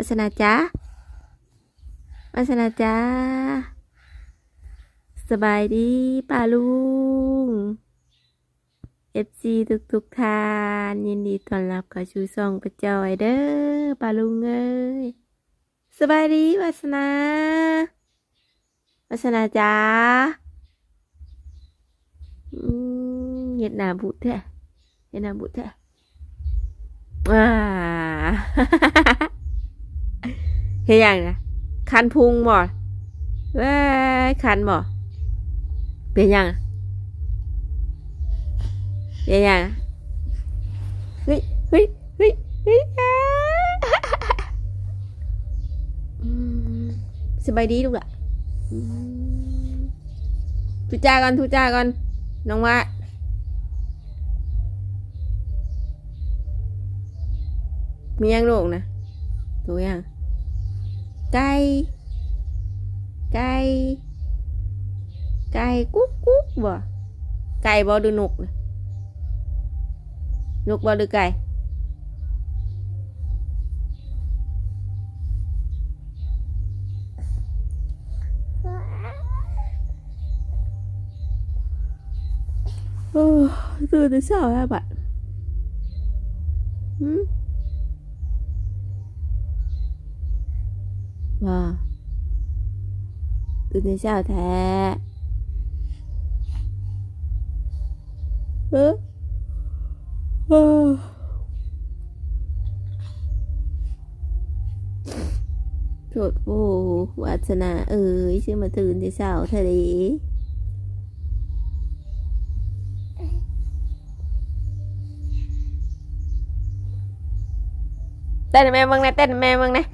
วัสนาจ้าวัสนาจ้าสบายดีป้าลุงเอฟซีทุกทุกทาน ยินดีต้อนรับเข้าชูซองประจอยเด้อป้าลุงเอ้ยสบายดีวัสนาวัสนาจ้าอืมเหยียดหนาบุแท้เหยียดหนาบุแท้อ่า เฮียยังนะคันพุงบ่เว้ยคันบ่เป็นยังเป็นยังเฮ้ยเฮ้ยเฮ้ยเฮ้ยสบายดีลูกละอืมทุจาก่อนทุจาก่อนน้องว่ามียังลูกนะดูยัง ไก่ไก่ไก่กุ๊กกุ๊กบ่ไก่บ่ดูนกนะนก ว่าตื่นในเช้าแท้เออเออโทษโอ้วาสนา เอ้ยชื่อมาตื่นในเช้าท้ดีเต้นแม่มืองนะเต้นแม่มืองนะ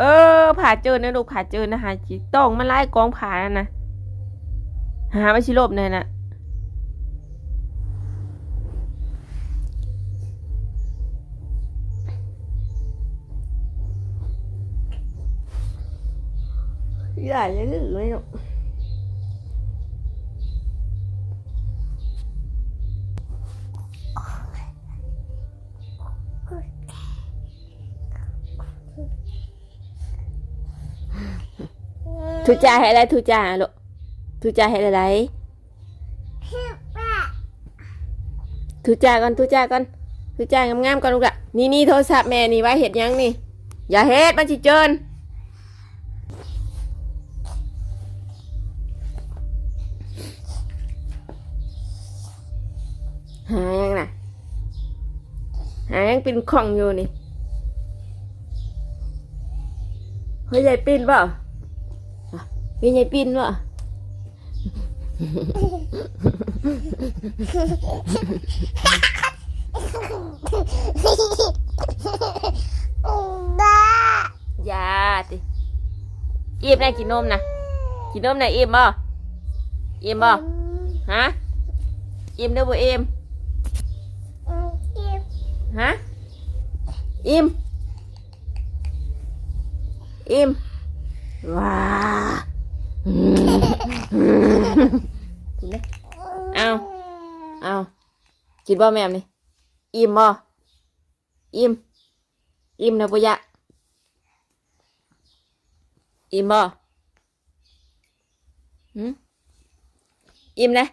เออผ่าเจอนะลูกผ่าเจอนะหาจิต้องมันไล่กองผ่านะนะหาไม่ชิลบเลยนะใหญ่ยังอื่นไม่หรอก ทุจ่าให้อะไรทุจ่าลูกทุจ่าให้อะไรทุจ่าก่อนทุจ่าก่อนทุจ่างามๆก่อนลูกละนี่นี่โทรศัพท์แม่นี่ไว้เห็ดยังนี่ อย่าเฮ็ดมันสิเจินหายังน่ะหายังเป็นของอยู่นี่เฮ้ยยายปีนเปล่า มียายปีนเปล่าอย่าติอิ่มนะกินนมนะกินนมนะอิ่มบ่อิ่มบ่ฮะอิ่มเด้อบ่อิ่มฮะอิ่มอิ่มว้า กินไหมเอาเอากินบ่แม่มนี่ อิ่มบ่อิ่ม อิ่มนะปุยะ อิ่มบ่หืมอิ่มนะ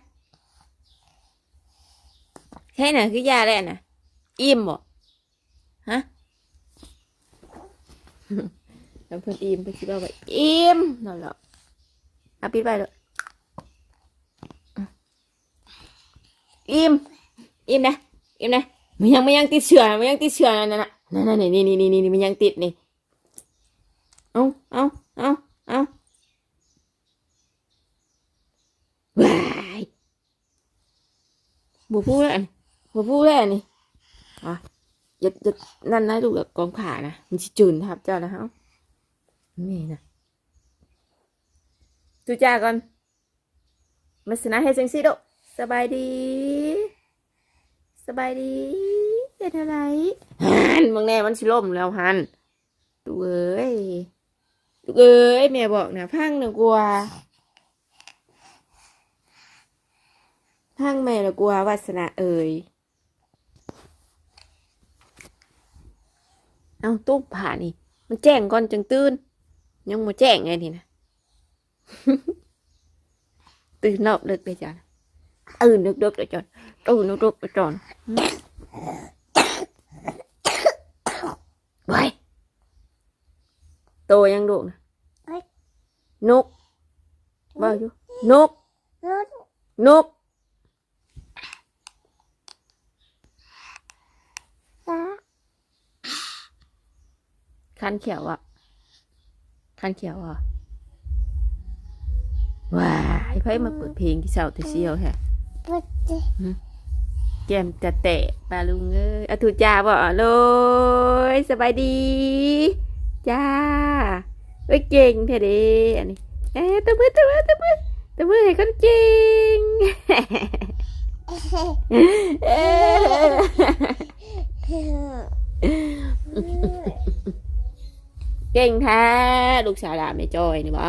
แค่น่ะคือยาแล้วน่ะ อิ่มบ่ฮะน้ำเพิ่นอิ่มไปคิดว่าว่าอิ่มนั่นแหละ เอาปิดไปเลยอิ่มอิ่มนะอิ่มนะมันยังมันยังติดเชื้อมันยังติดเชื้อนั่นน่ะนั่นนั่นนี่นี่นี่นี่นี่มันยังติดนี่เอาเอาเอาเอาว้ายบัวพูดแล้วบัวพูดแล้วนี่อะอย่าอย่านั่นนะดูแบบกองขานะมันจะจืนทับเจ้านะฮะนี่นะ ตูจ้าก่อนมาสนะให้จังสิโดะสบายดี สบายดีเฮ็ดอะไรฮันมึงแน่มันสิล่มแล้วฮันตูเอ้ยตูเอ้ยแม่บอกนะพังหนึ่งกลัวพังแม่ละกลัววาสนาเอ่ยเอาตุ๊บผ่านี่ มันแจ้งก่อนจังตื่นยังมาแจ้งไงนี่นะ ตื่นรอบดึกเลยจ้ะตื่นดึกดึกเลยจ้ะตื่นดึกดึกเลยจ้ะไว้โตยังดุนะนกว่าอยู่นก นกคันเขียวอะคันเขียวอะ ว้ายไพ่มาเปิดเพลงที่เสาที่เชียวแฮะแกมจะแตะปลาลุงเอ้ยอะถูกจ้าบ่เลยสบายดี จ้าเอ้ยเก่งแท้เด้อันนี้เอ๊ะตะมือตะมือตะมือตะมือให้คนเก่งเอ๊ะเก่งแท้ลูกสาวหลานแม่จอยนี่บ่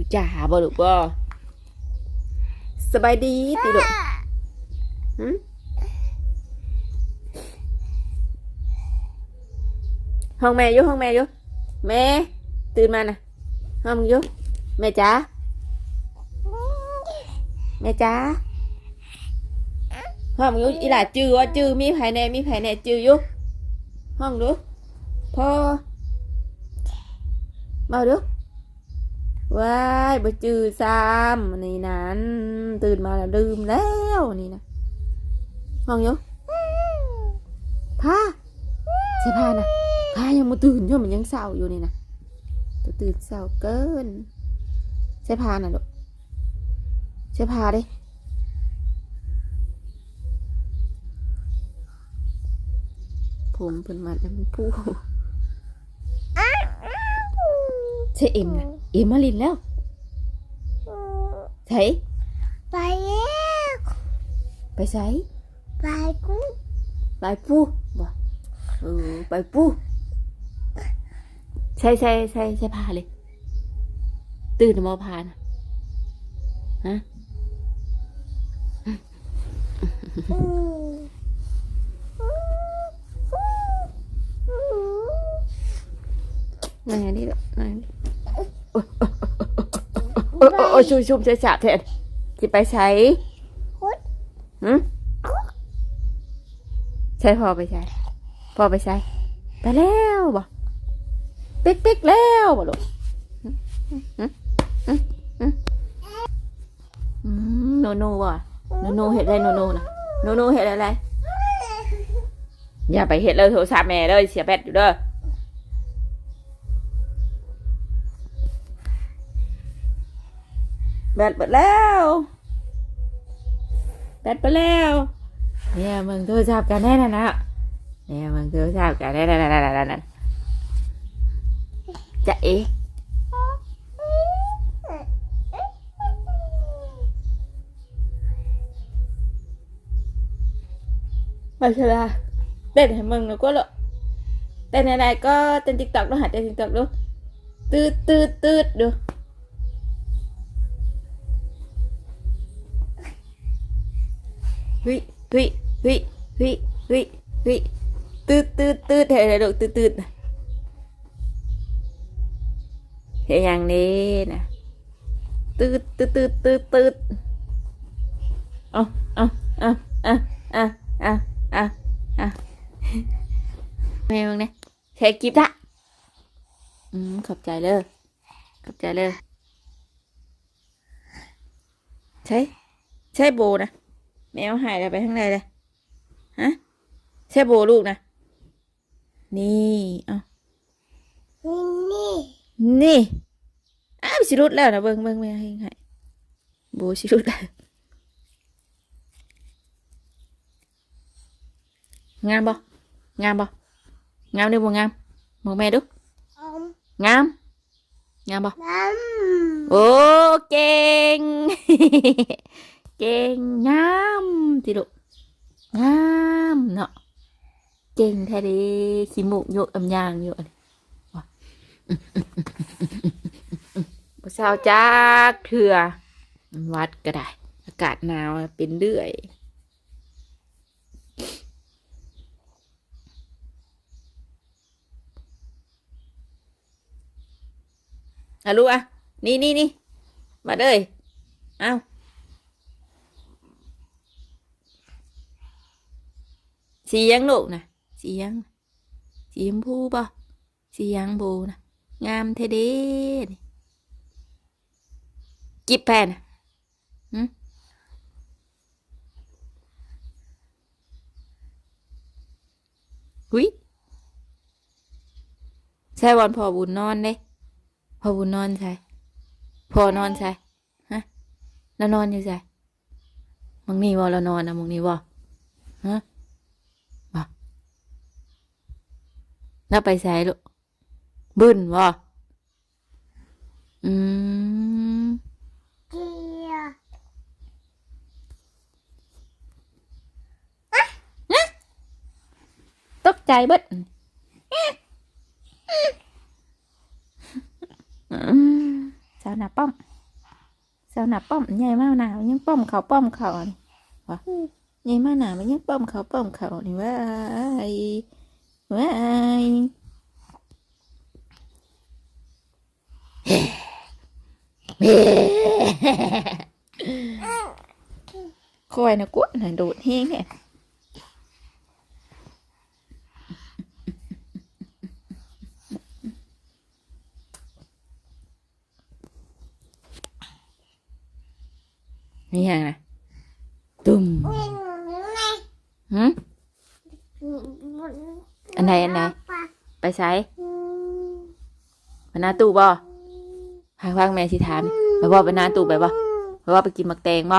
ลูกจ๋าบ่ลูกบ่สบายดีติลูกหึห้องแม่อยู่ห้องแม่อยู่แม่ ตื่นมานะห้องมึงอยู่แม่จ๋าแม่จ๋าห้องมึงอยู่อีหล่าจื้อว่าจื้อมีไผแหน่มีไผแหน่จื้ออยู่ห้องดูพ่อมาดู ว้ายบจือซ้ำนนี่นั้น ตื่นมาแล้วลืมแล้วนี่นะมองอยู่พาใช่พานะพายังมาตื่นอยู่มันยังเศร้าอยู่นี่นะตัวตื่นเศร้าเกินใช่พานะลูกใช่พาดิผมเพิ่นมาแล้วมันพูดใช่เอ็มนะ อ็มมาลินแล้วใช่ไปแล้วไปใส่ไปกูไปปูบ่เออไปปูใช่ใช่ใช่ใช่พาเลย ตื่นมาพานะฮะอืมนั่นไงนี่ลูกนั่นไงนี่ โอ้ยโอ้ยโอ้ยโอ้ยชุบชุบใส่สาแทนจะไปใช้หืมใช่พอไปใช้พอไปใช้ไปแล้วบ่ปิ๊กปิ๊กแล้วบ่ลูกหืมหืมหืมหืมอืมโนโน่บ่โนโน่เห็ดอะไรโนโน่นะโนโน่เห็ดอะไร อย่าไปเห็ดเลยโทรศัพท์แม่เลยเสียแบตอยู่เด้อ แบตหมดแล้ว แบตไปแล้ว เนี่ยมึงโทรศัพท์กันแน่นะนะเนี่ยมึงโทรศัพท์กันแน่นะนะนะนะจะเอ๊ะมาเชลาเต้นให้มึงหนูก็หรอกเต้นอะไรก็เต้นติ๊กต็อกดูหาเต้นติ๊กต็อกดูตืดตืดตืดดู เฮ้ยเฮ้ยเฮ้ยฮ้ยฮ้ยฮ้ยตืดตืดตืดเฮ้ยลูกตืดตืดเฮ้ยอย่างนี้นะตืดตืดตืดตืดตืดเอาเอาเอาเอาเอาเอาเอาเอาแม่มึงเนี่ยแค่กิบละอืมขอบใจเลยขอบใจเลยใช่ใช่โบนะ แมวหายแล้วไปข้างในเลยฮะใช่โบลูกนะ นี่เอานี่นี่อ้าวสิรุดแล้วนะเบิ้งเบิ้งแมวให้หายโบสิรุดแล้วงามบ่งามบ่งามเด้อบ่งามบอกแม่ดูอมงามงามบ่น้โอ้เก่ง เก่งงามติลูกงามเนาะเก่งแท้เดีขี้มูกโยกอำยางอยู่อันนี้ว่ะบ่เศร้าจักเถื่อวัดก็ได้ อากาศหนาวเป็นเรื่อยอะลูกอะนี่นี่นี่มาเด้ยเอา สียังลูกนะสียังสีชมพูป่ะสียังโบนะงามเทเด้นี่จิบแผ่นนะหืมหุยใช่วันพอบุญนอนเด้พอบุญนอนใช่พอนอนใช่ฮะแล้วนอนอยู่ใช่มึงนี่บ่เรานอนนะมึงนี่บ่ฮะ แล้วไปใส่ลูกบึ้นบ่อืมเจียตกใจเบิดอืมสาวหนาป้อมสาวหนาป้อมใหญ่มากหนาวยังป้อมเขาป้อมเขานี่วะใหญ่มากหนาวมันยังป้อมเขาป้อมเขานี่ว่าไอ้ว่าไอ้คอยนะกวด อไงหืมอันไหนอันไหนไปใช้ไปหน้าตู้บ่หาฟังแม่สิถามไปบ่ไปหน้าตู้ไปบ่ไปบ่ไปกินมักแตงบ่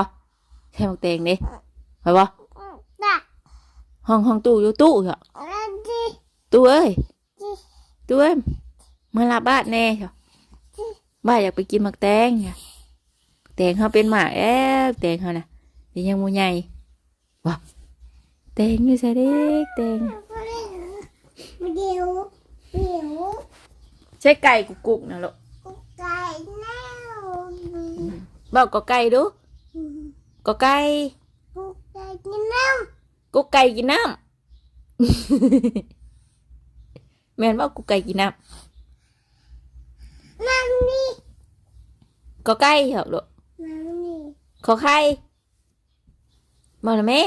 ใช่มักแตงนี่ไปบ่ได้ห้องห้องตู้อยู่ตู้เหรออะไรจีตู้เอ้ยจีตู้เอ้ยมาลาบ้านแน่เหรอบ้านอยากไปกินมักแตงเหรอแตงเขาเป็นหมาแอ๊ะแตงเขาน่ะเดี๋ยวยังมูใหญ่บ่แตงอยู่ใส่เด็กแตง เดี๋ยวเดี๋ยวใช่ไก่กุกกุกนะลูกกูไก่แล้วบอกก็ไก่ดูก็ไก่กูไก่แล้วกุกไก่กินน้ำแม่นบอกกุกไก่กินน้น้ำนี่ำก็ไก่เหรอลูกน้ำนี่ขอไข่บอกนะแม่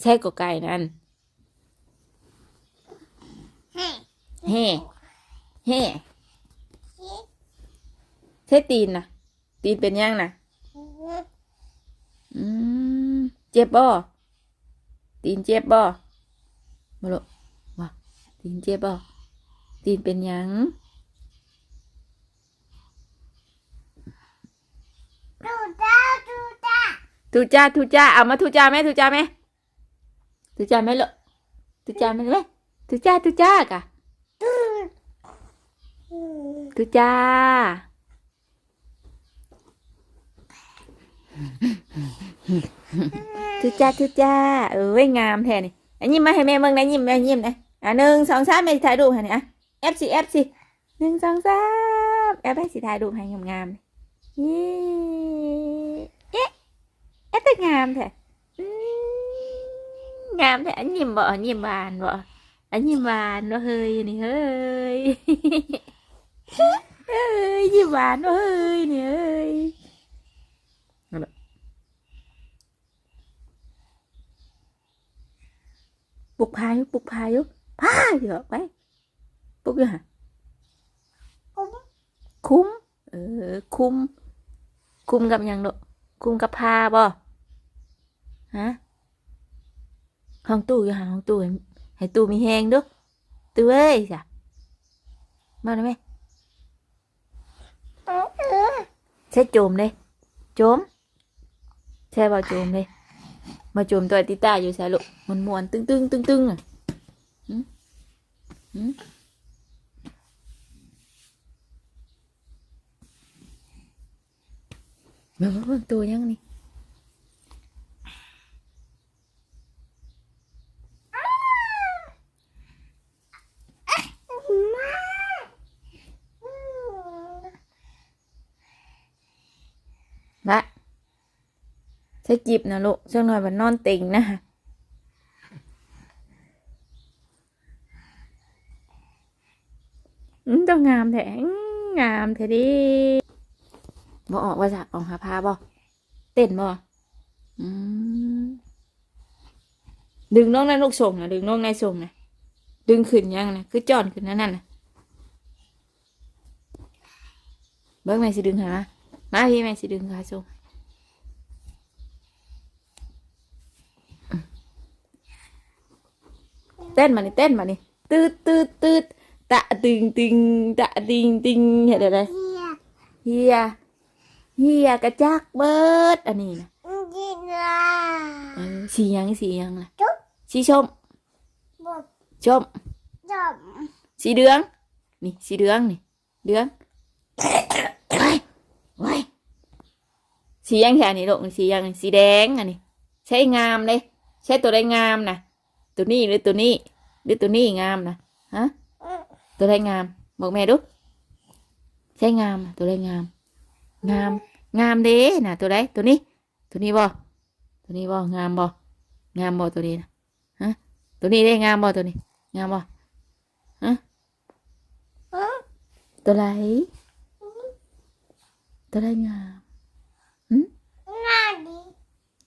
ใช่ก็ไก่นั่นให้ เฮ่เฮ่ใช่ตีนนะตีนเป็นยังนะอืมเจ็บบ่ตีนเจ็บบ่มาลูกว่าตีนเจ็บบ่ตีนเป็นหยังดูจ้าดูจ้าทุจ้าทุจ้าเอามาทุจ้าไหมทุจ้าไหมทุจ้าไหมลูกทุจ้าไหมไหม ทุจ้าทุจ้ากะดูทุจ้าทุจ้าทุจ้าเออเว้ยงามแท้นี่อันยิ้มมาให้แม่เบิ่งนะยิ้มแม่ยิ้มนะอะหนึ่งสองสามแม่ สิถ่ายรูปให้นี่อะเอฟสิเอฟสิหนึ่งสองสามเอฟให้สิถ่ายรูปให้งามๆนี่เอ๊ะเอ๊ะแต่งามแท้อืมงามแท้อันยิ้มบ่อันยิ้มบานบ่อันยิ้มบาเฮ้ยนี่เฮ้ยเอ้ยยิ้มหวานเอ้ยนี่เอ้ยนั่นแหละปลุกพายุปลุกพายุพาอยู่ไปปลุกอยู่ฮะกูคุ้มเออคุ้มคุ้มกับยังลูกคุ้มกับพาบ่ฮะห้องตู้อยู่หาห้องตู้ ให้ตูมีแหงดูตูเอ้ยจ้ะมาได้ไหมเออเออใช่โจมเลยโจมใช่ป่าโจมเลยมาโจมตัวติต้าอยู่ใช่ลูกมันมวนตึงตึงตึงตึงอะหืมหืมเบิ่งเบิ่งเบิ่งตัวยังนี่ มาอืม ละใช่จิบนะลูกช่วงหน่อยมันนอนติงนะอืมต้องงามแท้งามแท้ดิบ่ออกว่าจะออกหาพาบ่เต้นบ่อืมดึงน้องนั่นลูกส่งนะดึงน้องในส่งนะดึงขึ้นยังนะคือจอนขึ้นนั่นน่ะเบิ้งแม่สิดึงหามาพี่แม่สิดึงขาส่ง เต้นมานี่เต้นมานี่ตืดตืดตืดตะติงติงตะติงติงเห็นอะไรเฮียเฮียเฮียกระจักเบิดอันนี้นะกินลาเออสีหยังสีหยังล่ะจุ๊บสีชมบดชมจบสีเหลืองนี่สีเหลืองนี่เหลืองไว้ไว้สีหยังแค่นี้ลูกสีหยังสีแดงอันนี้ใช้งามเลยใช้ตัวใดงามนะ ตัวนี้หรือตัวนี้ หรือตัวนี้งามนะฮะตัวใดงาม บอกแม่ดูใช้งามน่ะตัวใดงาม งาม งามเด้น่ะตัวใดตัวนี้ ตัวนี้บ่ตัวนี้บ่งามบ่งามบ่ตัวนี้นะฮะตัวนี้ได้งามบ่ตัวนี้ งามบ่ฮะตัวไหนตัวใดงามหน้าดี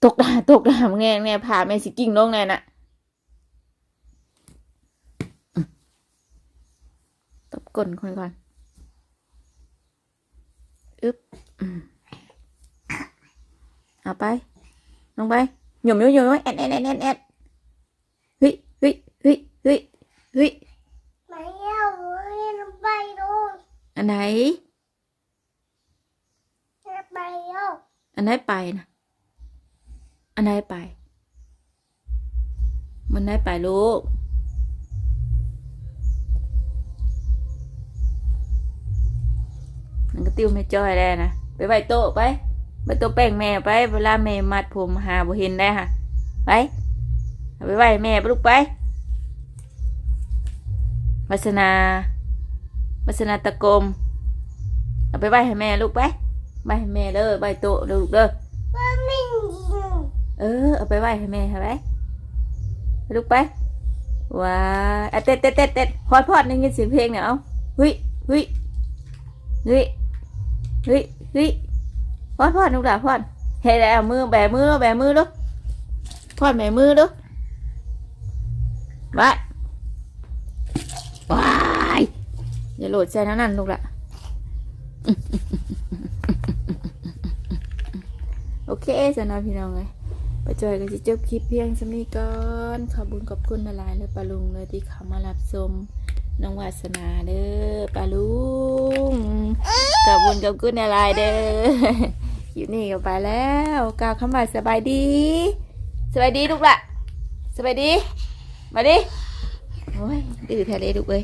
ตกด่าตกด่ามึงไงไงผ่าแม่สิกิ่งลงเลยน่ะอืม ตบก้นคนก่อนอึ๊บอืมเอาไป ลงไปหย่มหย่มหย่มแอดแอดแอดแอดแอดเฮ้ยเฮ้ยเฮ้ยเฮ้ยเฮ้ยไม่เอาเรียนไปดูอันไหนไปเอาอันไหนไปนะอันไหนไป มันไหนไปลูก มันก็ติ้วไม่จ้อยได้นะไปไหวโต๊ะไปไปโต๊ะแป้งแม่ไปเวลาแม่มัดผมหาบ่เห็นได้ค่ะไปไปไหวแม่ไปลูกไปวัสนาวัสนาตะกรมเอาไปไหวให้แม่ลูกไปไว้ให้แม่เด้อไว้โต๊ะเด้อลูกเด้อเออเอาไปไหว้ให้แม่ใช่ไหมไปลุกไปว้าอะเต้นเต้นเต้นเต้นพอดพอดได้ยินเสียงเพลงเนี่ยเอาเฮ้ยเฮ้ยเฮ้ย เฮ้ยเฮ้ยพอดพอดลูกหลานพอดเฮ้ยแล้วมือแบมือแบมือลูกพอดแบมือลูกว้ายว้ายอย่าโหลดใจนั่นนั่นลูกละโอเคสำหรับพี่น้องเลยไปจอยกันจะจบคลิปเพียงสำนี้ก่อนขอบคุญขอบคุณหลายเลยปาลุงเลยที่เขามารับชมน้องวาสนาเด้อปาลุง ขอบคุญขอบคุณอะไรเด้ออยู่นี่ก็ไปแล้วกล่าวคำว่าสบายดี สบายดีลูกละสบายดี มาดิโอ้ยดื้อแท้เลยลูกเอ้ย